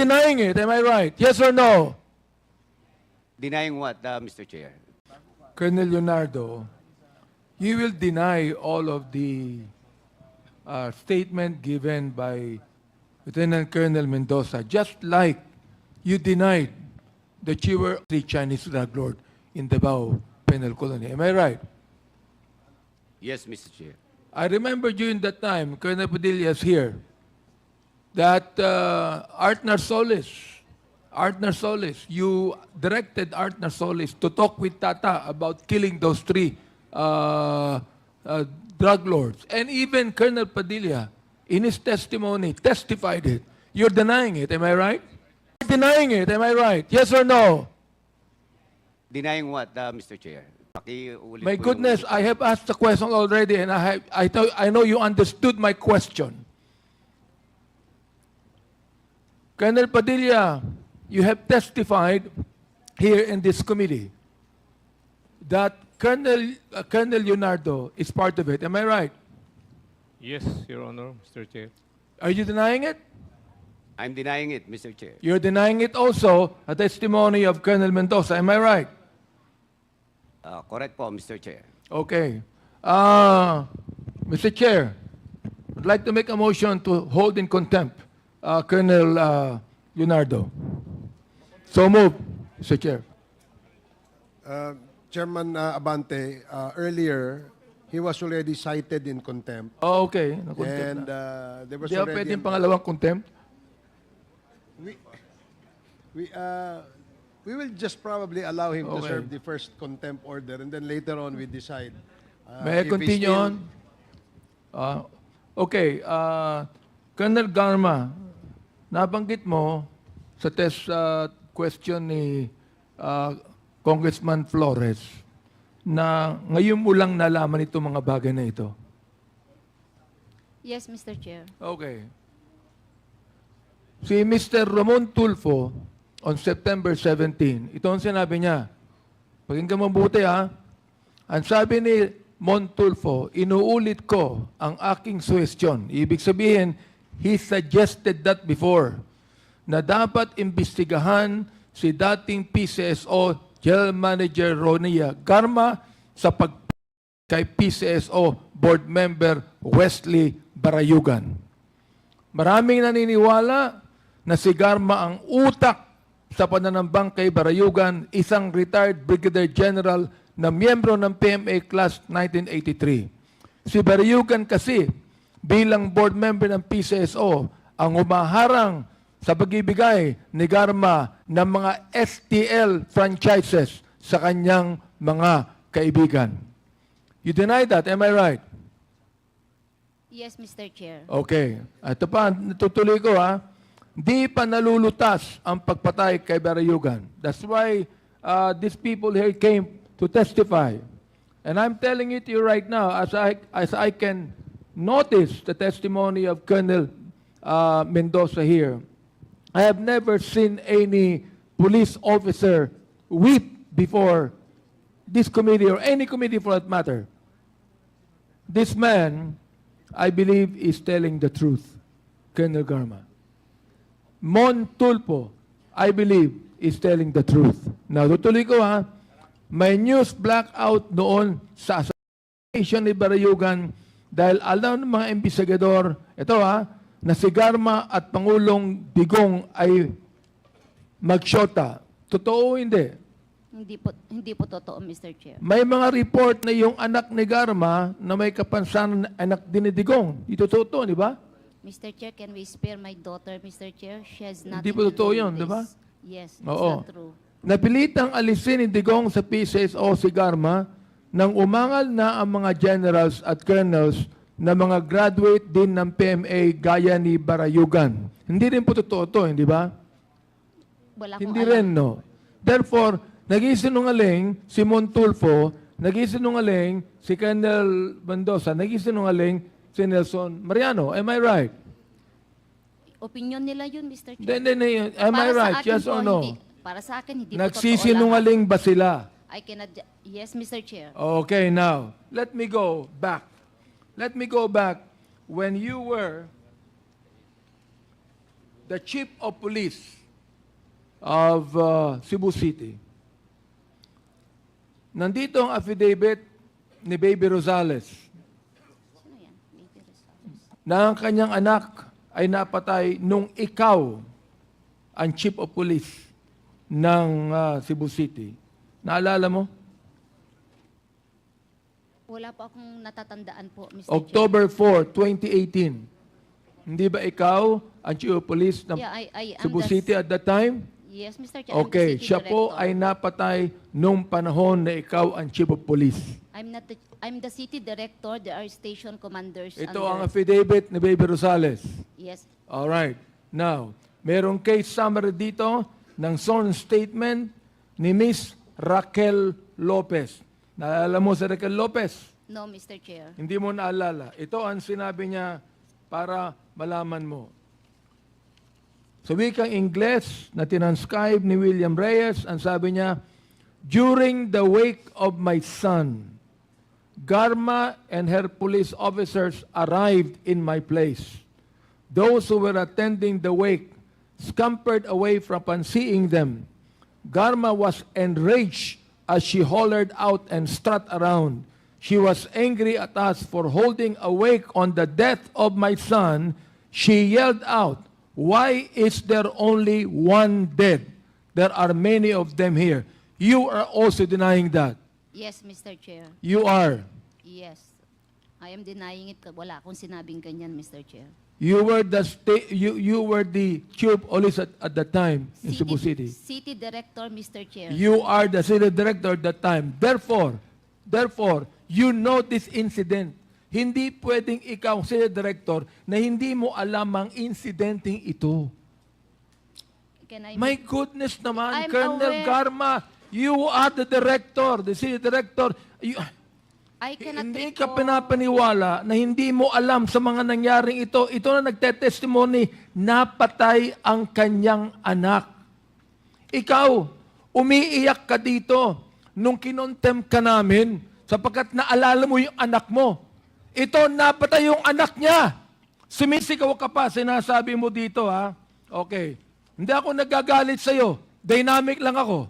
denying it, am I right? Yes or no? Denying what, uh, Mr. Chair? Colonel Leonardo, you will deny all of the uh, statement given by Lieutenant Colonel Mendoza, just like you denied that you were the Chinese drug lord in the Davao Penal Colony. Am I right? Yes, Mr. Chair. I remember during that time, Colonel Padilla is here, that uh, Art Narsoles, Art Narsoles, you directed Art Narsoles to talk with Tata about killing those three uh, uh, drug lords. And even Colonel Padilla, in his testimony, testified it. You're denying it, am I right? You're denying it, am I right? Yes or no? Denying what, uh, Mr. Chair? My goodness, I have asked the question already and I, have, I, thought, I know you understood my question. Colonel Padilla, you have testified here in this committee that Colonel, uh, Colonel Leonardo is part of it. Am I right? Yes, Your Honor, Mr. Chair. Are you denying it? I'm denying it, Mr. Chair. You're denying it also, a testimony of Colonel Mendoza. Am I right? Uh, correct po, Mr. Chair. Okay. Uh, Mr. Chair, I'd like to make a motion to hold in contempt uh, Colonel uh, Leonardo. So move, Mr. Chair. Uh, Chairman uh, Abante, uh, earlier, he was already cited in contempt. Oh, okay. Nakontempt And na. uh, there was Di already... pwedeng pangalawang contempt? we, we, uh, we will just probably allow him to Okay. serve the first contempt order and then later on we decide. uh, May I continue still- on? Uh, okay. Uh, Colonel Garma, nabanggit mo sa test uh, question ni uh, Congressman Flores na ngayon mo lang nalaman itong mga bagay na ito. Yes, Mr. Chair. Okay. Si Mr. Ramon Tulfo on September 17, ito ang sinabi niya. Pakinggan mabuti ha. Ang sabi ni Mon Tulfo, inuulit ko ang aking suwestyon. Ibig sabihin, he suggested that before na dapat imbestigahan si dating PCSO General Manager Ronia Garma sa pag kay PCSO Board Member Wesley Barayugan. Maraming naniniwala na si Garma ang utak sa pananambang kay Barayugan, isang retired Brigadier General na miyembro ng PMA Class 1983. Si Barayugan kasi bilang board member ng PCSO ang umaharang sa pagibigay ni Garma ng mga STL franchises sa kanyang mga kaibigan. You deny that, am I right? Yes, Mr. Chair. Okay. Ito pa, natutuloy ko ha. Di pa nalulutas ang pagpatay kay Barayugan. That's why uh, these people here came to testify. And I'm telling it to you right now, as I, as I can notice the testimony of Colonel uh, Mendoza here, I have never seen any police officer weep before this committee or any committee for that matter. This man, I believe, is telling the truth, Colonel Garma. Mon Tulpo, I believe, is telling the truth. Now, tutuloy ko ha, may news blackout noon sa assassination ni Barayugan dahil alam ng mga investigador, ito ha, na si Garma at Pangulong Digong ay magsyota. Totoo o hindi? Hindi po, hindi po totoo, Mr. Chair. May mga report na yung anak ni Garma na may kapansanan na anak din ni Digong. Ito totoo, di ba? Mr. Chair, can we spare my daughter, Mr. Chair? She has nothing Hindi po to totoo yun, di ba? Yes, it's Oo. not true. Napilitang alisin ni Digong sa PCSO si Garma nang umangal na ang mga generals at colonels na mga graduate din ng PMA gaya ni Barayugan. Hindi rin po totoo to, hindi ba? Wala Hindi alam. rin, no? Therefore, naging sinungaling si Montulfo, naging sinungaling si Colonel Mendoza, naging sinungaling si Nelson Mariano. Am I right? Opinion nila yun, Mr. Chair. Then, then, am I Para sa right? akin Yes po, or no? Hindi, para sa akin, hindi po totoo Nagsisinungaling ba sila? I cannot, yes, Mr. Chair. Okay, now, let me go back. Let me go back when you were the chief of police of uh, Cebu City. Nandito ang affidavit ni Baby Rosales Sino yan? Rosales. na ang kanyang anak ay napatay nung ikaw ang chief of police ng ah, Cebu City. Naalala mo? Wala po akong natatandaan po, Mr. October 4, 2018. Hindi ba ikaw ang chief of police ng. Yeah, I, I am Cebu the- City at that time? Yes, Mr. Chair. I'm the Okay, city siya po director. ay napatay nung panahon na ikaw ang chief of police. I'm not the, I'm the city director. There are station commanders Ito under- ang affidavit ni Baby Rosales. Yes. All right. Now, merong case summary dito ng sworn statement ni Miss Raquel Lopez. Naalala mo si Raquel Lopez? No, Mr. Chair. Hindi mo naalala. Ito ang sinabi niya para malaman mo. Sa wikang Ingles na tinanscribe ni William Reyes, ang sabi niya, During the wake of my son, Garma and her police officers arrived in my place. Those who were attending the wake scampered away from seeing them. Garma was enraged as she hollered out and strut around. She was angry at us for holding awake on the death of my son. She yelled out, Why is there only one dead? There are many of them here. You are also denying that. Yes, Mr. Chair. You are. Yes. I am denying it. Wala akong sinabing ganyan, Mr. Chair. You were the sta- you you were the chief police at, at that time in Cebu City. City Director, Mr. Chair. You are the city director at that time. Therefore, therefore, you know this incident. Hindi pwedeng ikaw, city director, na hindi mo alam ang insidenteng ito. Can I My goodness naman, I'm Colonel aware. Garma, you are the director, the city director. You, I cannot hindi ka recall- pinapaniwala na hindi mo alam sa mga nangyaring ito. Ito na nagtetestimony, napatay ang kanyang anak. Ikaw, umiiyak ka dito nung kinontem ka namin sapagkat naalala mo yung anak mo. Ito, napatay yung anak niya. Sumisigaw ka pa, sinasabi mo dito ha. Okay. Hindi ako nagagalit sa'yo. Dynamic lang ako.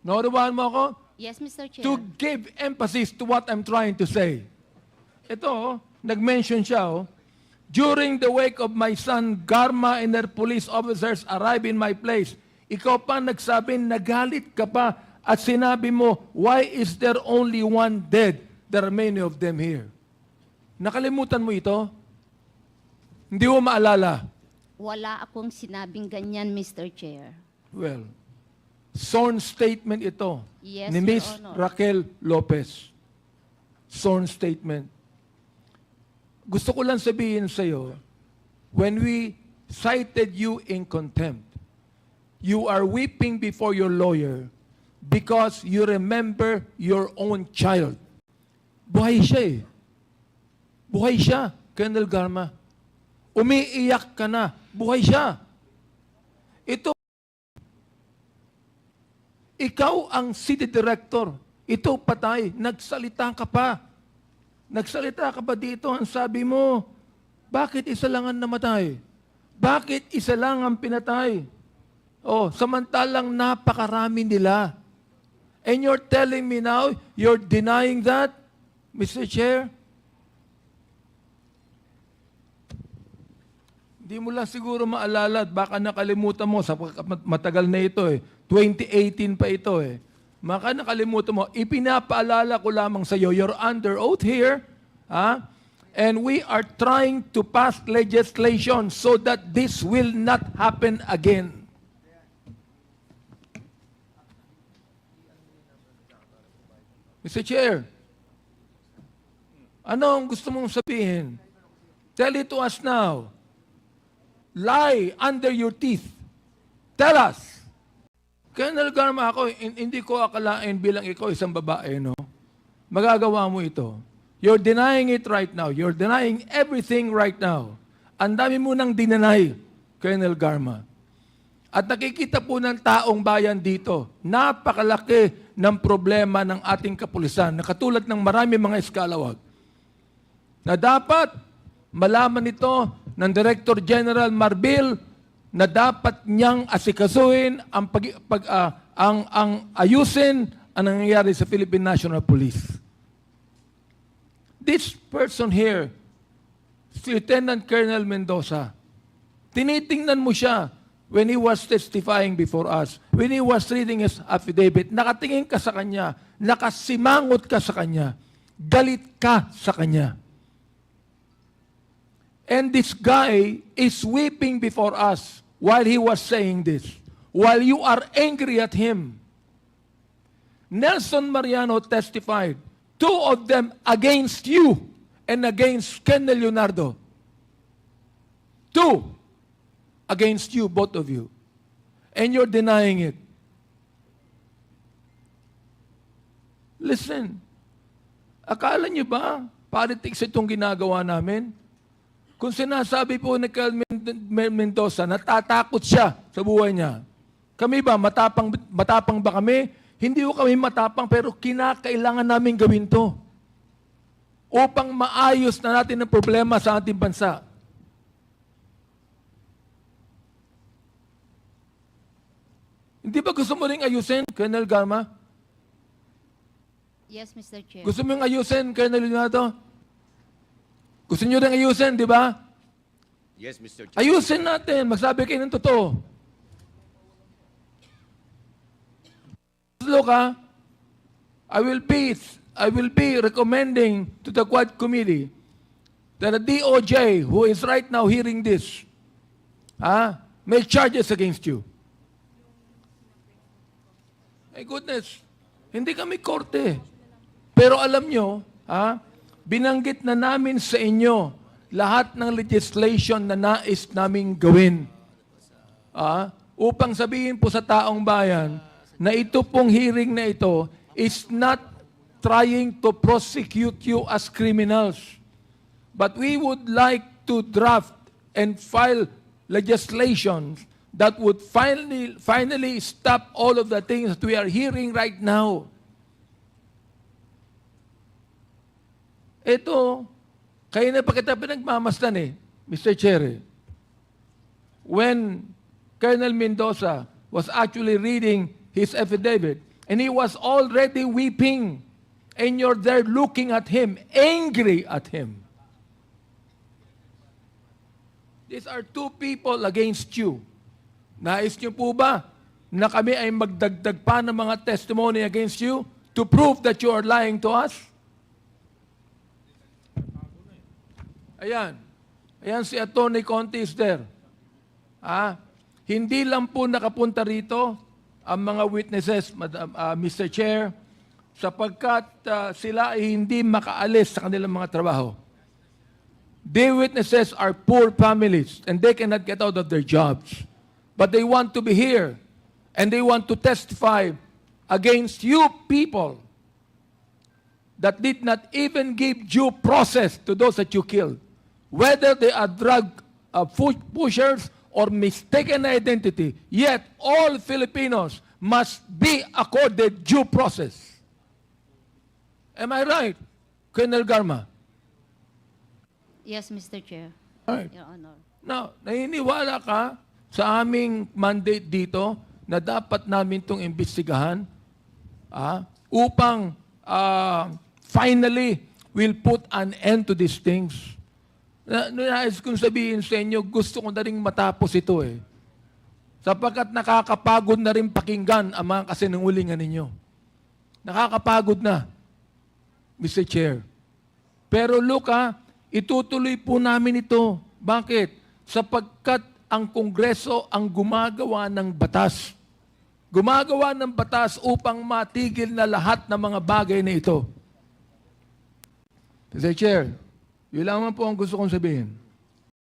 Naunawahan mo ako? Yes, Mr. Chair. to give emphasis to what I'm trying to say. Ito, nag-mention siya, oh, During the wake of my son, Garma and her police officers arrived in my place. Ikaw pa nagsabi, nagalit ka pa at sinabi mo, why is there only one dead? There are many of them here. Nakalimutan mo ito? Hindi mo maalala? Wala akong sinabing ganyan, Mr. Chair. Well, sworn statement ito Yes, ni Miss. Raquel Lopez. Sworn statement. Gusto ko lang sabihin sa iyo, when we cited you in contempt, you are weeping before your lawyer because you remember your own child. Buhay siya eh. Buhay siya, Colonel Garma. Umiiyak ka na. Buhay siya. Ito ikaw ang city director. Ito patay. Nagsalita ka pa. Nagsalita ka pa dito. Ang sabi mo, bakit isa lang ang namatay? Bakit isa lang ang pinatay? Oh, samantalang napakarami nila. And you're telling me now, you're denying that, Mr. Chair? Hindi mo lang siguro maalala at baka nakalimutan mo sa matagal na ito eh. 2018 pa ito eh. Maka nakalimutan mo, ipinapaalala ko lamang sa iyo, you're under oath here, ha? And we are trying to pass legislation so that this will not happen again. Mr. Chair, ano ang gusto mong sabihin? Tell it to us now. Lie under your teeth. Tell us. Colonel Garma, ako, hin- hindi ko akalain bilang ikaw isang babae, no? Magagawa mo ito. You're denying it right now. You're denying everything right now. Ang dami mo nang dinanay, Colonel Garma. At nakikita po ng taong bayan dito, napakalaki ng problema ng ating kapulisan na katulad ng marami mga eskalawag na dapat malaman nito ng Director General Marbil na dapat niyang asikasuhin ang pag, pag ah, ang ang ayusin ang nangyayari sa Philippine National Police. This person here, si Lieutenant Colonel Mendoza, tinitingnan mo siya when he was testifying before us, when he was reading his affidavit, nakatingin ka sa kanya, nakasimangot ka sa kanya, galit ka sa kanya. And this guy is weeping before us while he was saying this, while you are angry at him. Nelson Mariano testified, two of them against you and against Ken Leonardo. Two against you, both of you. And you're denying it. Listen, akala nyo ba politics itong ginagawa namin? Kung sinasabi po ni Men- Mendoza, natatakot siya sa buhay niya. Kami ba, matapang, matapang ba kami? Hindi ko kami matapang, pero kinakailangan namin gawin to upang maayos na natin ang problema sa ating bansa. Hindi ba gusto mo rin ayusin, Colonel Garma? Yes, Mr. Chair. Gusto mo yung ayusin, Colonel Leonardo? Gusto nyo rin ayusin, di ba? Yes, Mr. Chair. Ayusin natin. Magsabi kayo ng totoo. Look, ha? I will be, I will be recommending to the Quad Committee that the DOJ, who is right now hearing this, ha, make charges against you. My goodness, hindi kami korte. Pero alam nyo, ha, binanggit na namin sa inyo lahat ng legislation na nais naming gawin. Ah, upang sabihin po sa taong bayan na ito pong hearing na ito is not trying to prosecute you as criminals. But we would like to draft and file legislation that would finally, finally stop all of the things that we are hearing right now. Ito, kayo na pa kita pinagmamasdan eh, Mr. Eh. When Colonel Mendoza was actually reading his affidavit, and he was already weeping, and you're there looking at him, angry at him. These are two people against you. Nais niyo po ba na kami ay magdagdag pa ng mga testimony against you to prove that you are lying to us? Ayan. Ayan si is there. Ah, hindi lang po nakapunta rito ang mga witnesses, Madam, ah, Mr. Chair, sapagkat ah, sila ay hindi makaalis sa kanilang mga trabaho. The witnesses are poor families and they cannot get out of their jobs. But they want to be here and they want to testify against you people that did not even give due process to those that you killed. Whether they are drug uh, pushers or mistaken identity, yet all Filipinos must be accorded due process. Am I right, Colonel Garma? Yes, Mr. Chair. All right. Your Honor. Now, naniniwala ka sa aming mandate dito na dapat namin itong imbestigahan ah, upang ah, finally we'll put an end to these things. Na, nais kong sabihin sa inyo, gusto ko na rin matapos ito eh. Sapagkat nakakapagod na rin pakinggan ang mga kasinungulingan ninyo. Nakakapagod na, Mr. Chair. Pero look ha, itutuloy po namin ito. Bakit? Sapagkat ang Kongreso ang gumagawa ng batas. Gumagawa ng batas upang matigil na lahat ng mga bagay na ito. Mr. Chair, yun lamang po ang gusto kong sabihin.